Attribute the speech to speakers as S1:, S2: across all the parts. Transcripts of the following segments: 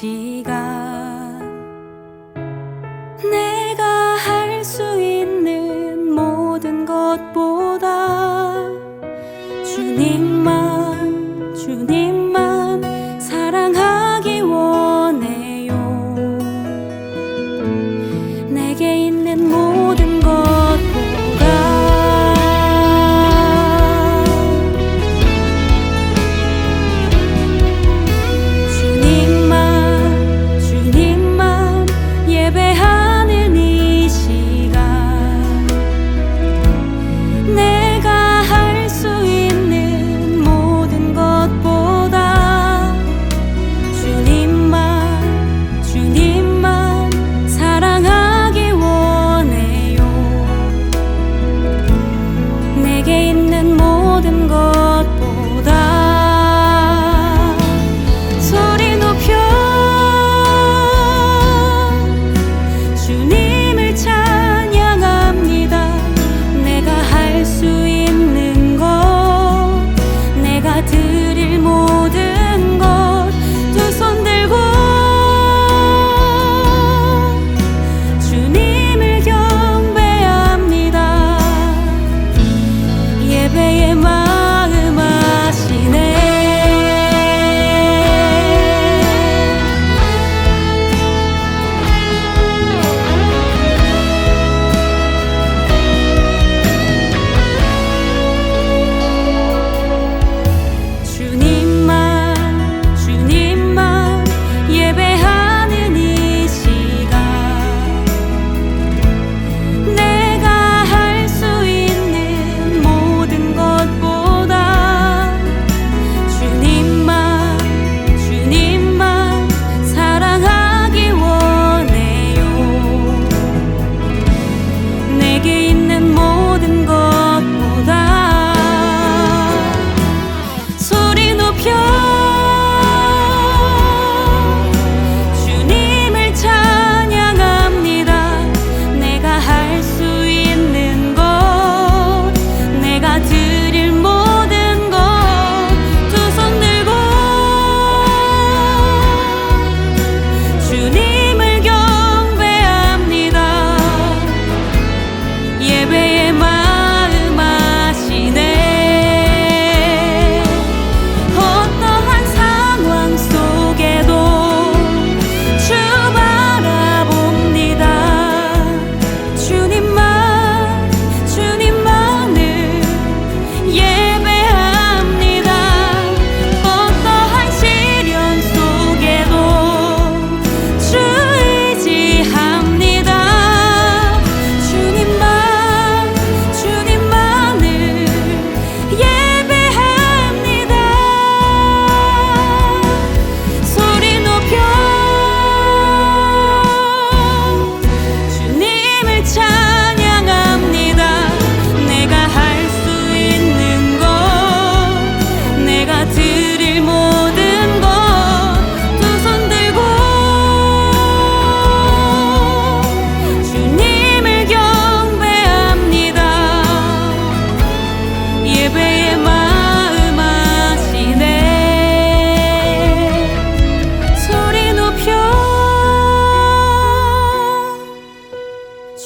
S1: 시간 내가 할 수 있는 모든 것보다 주님만 주님만 사랑하기 원해요. 내게 있는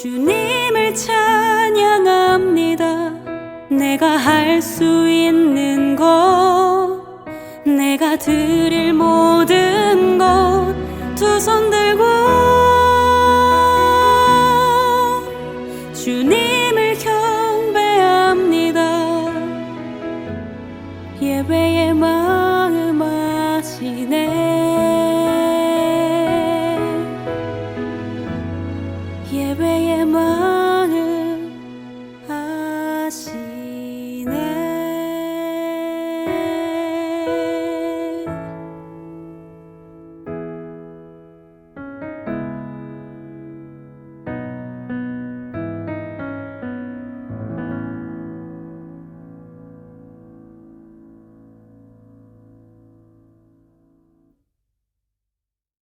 S1: 주님을 찬양합니다. 내가 할 수 있는 것, 내가 드릴 모든 Mary, am